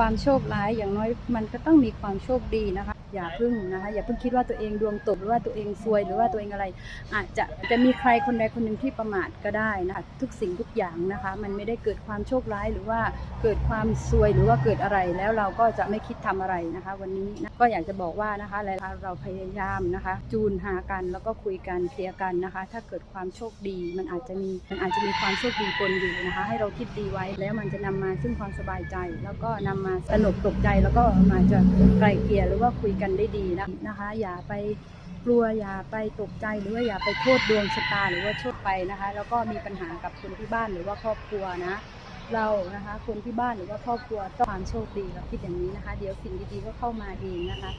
ความโชคร้ายอย่างน้อยมันก็ต้องมีความโชคดีนะคะ อย่าพึ่งนะคะอย่าเพิ่งคิดว่าตัวเองดวงตกหรือว่าตัวเองซวยหรือว่าตัวเองอะไร อาจจะจะมีใครคนใดคนหนึ่งที่ประมาทก็ได้นะคะทุกสิ่งทุกอย่างนะคะ มันไม่ได้เกิดความโชคร้ายหรือว่าเกิดความซวยหรือว่าเกิดอะไรแล้วเราก็จะไม่คิดทำอะไรนะคะ วันนี้นะก็อยากจะบอกว่านะคะหลาเราพยายามนะคะ จูนหากันแล้วก็คุยกันเคลียร์กันนะคะ ถ้าเกิดความโชคดี มันอาจจะมีมันอาจจะมีความโชคดีปนอยู่นะคะ ให้เราคิดดีไว้แล้วมันจะนำมาซึ่งความสบายใจ แล้วก็นำมาสนุกตกใจแล้วก็มาจะไกลเกลี่ยหรือว่าคุยกันได้ดีนะนะคะ อย่าไปกลัวอย่าไปตกใจหรือว่าอย่าไปโทษดวงชะตาหรือว่าโทษไปนะคะ แล้วก็มีปัญหากับคนที่บ้านหรือว่าครอบครัวนะ เรานะคะคนที่บ้านหรือว่าครอบครัวต้องความโชคดีเราคิดอย่างนี้นะคะ เดี๋ยวสิ่งดีๆก็เข้ามาเองนะคะ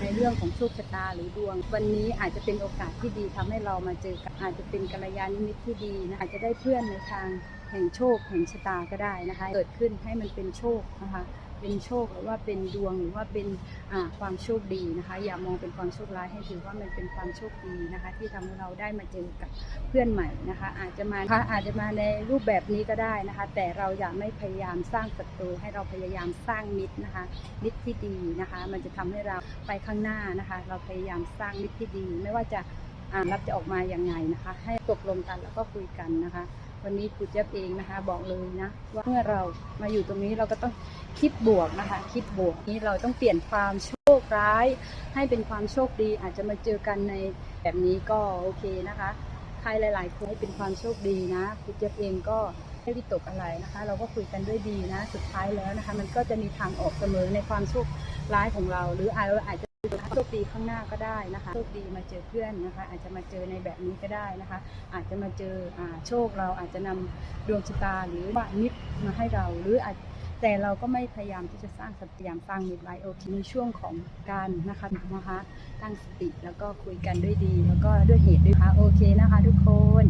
ในเรื่องของโชคชะตาหรือดวง วันนี้อาจจะเป็นโอกาสที่ดีทำให้เรามาเจอกันอาจจะเป็นกัลยาณมิตรที่ดีนะอาจจะได้เพื่อนในทางแห่งโชคแห่งชะตาก็ได้นะคะ เกิดขึ้นให้มันเป็นโชคนะคะ เป็นโชคหรือว่าเป็นดวงหรือว่าเป็นความโชคดีนะคะ อย่ามองเป็นความโชคร้ายให้ถือว่ามันเป็นความโชคดีนะคะ ที่ทำให้เราได้มาเจอกับเพื่อนใหม่นะคะ อาจจะมาะะอาจจะมาในรูปแบบนี้ก็ได้นะคะ แต่เราอย่าไม่พยายามสร้างศัตรูให้เราพยายามสร้างมิตรนะคะ มิตรที่ดีนะคะ มันจะทำให้เราไปข้างหน้านะคะ เราพยายามสร้างมิตรที่ดี ไม่ว่าจะรับจะออกมาอย่างไงนะคะ ให้ตกลงกันแล้วก็คุยกันนะคะ วันนี้ครูเจี๊ยบเองนะคะ บอกเลยนะว่าเมื่อเรามาอยู่ตรงนี้เราก็ต้องคิดบวกนะคะ คิดบวกนี้เราต้องเปลี่ยนความโชคร้าย ให้เป็นความโชคดี อาจจะมาเจอกันในแบบนี้ก็โอเคนะคะ ใครหลายๆคนให้เป็นความโชคดีนะครูเจี๊ยบเองก็ไม่วิตกอะไรนะคะ เราก็คุยกันด้วยดีนะ สุดท้ายแล้วนะคะ มันก็จะมีทางออกเสมอในความโชคร้ายของเรา หรืออาจอาจจะ โชคดีข้างหน้าก็ได้นะคะโชคดีมาเจอเพื่อนนะคะ อาจจะมาเจอในแบบนี้ก็ได้นะคะ อาจจะมาเจออโชคเราอาจจะนำดวงชะตาหรือว่ามิตรมาให้เราหรืออาจแต่เราก็ไม่พยายามที่จะสร้างสติยามสร้างมิตรไว้โอเคในช่วงของการนะคะนะคะตั้งสติแล้วก็คุยกันด้วยดี แล้วก็ด้วยเหตุด้วยคะโอเคนะคะ ทุกคน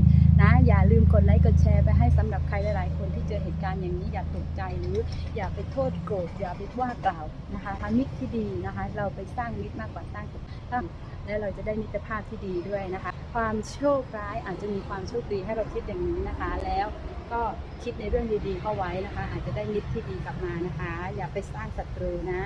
กดแชร์ไปให้สำหรับใครหลาย ๆ คนที่เจอเหตุการณ์อย่างนี้อย่าตกใจหรืออย่าไปโทษโกรธอย่าไปว่ากล่าวนะคะทำมิตรที่ดีนะคะ เราไปสร้างมิตรมากกว่าสร้างศัตและเราจะได้มิตรภาพที่ดีด้วยนะคะ ความโชคร้ายอาจจะมีความโชคดีให้เราคิดอย่างนี้นะคะ แล้วก็คิดในเรื่องดี ๆ เข้าไว้นะคะ อาจจะได้มิตรที่ดีกลับมานะคะ อย่าไปสร้างศัตรูนะ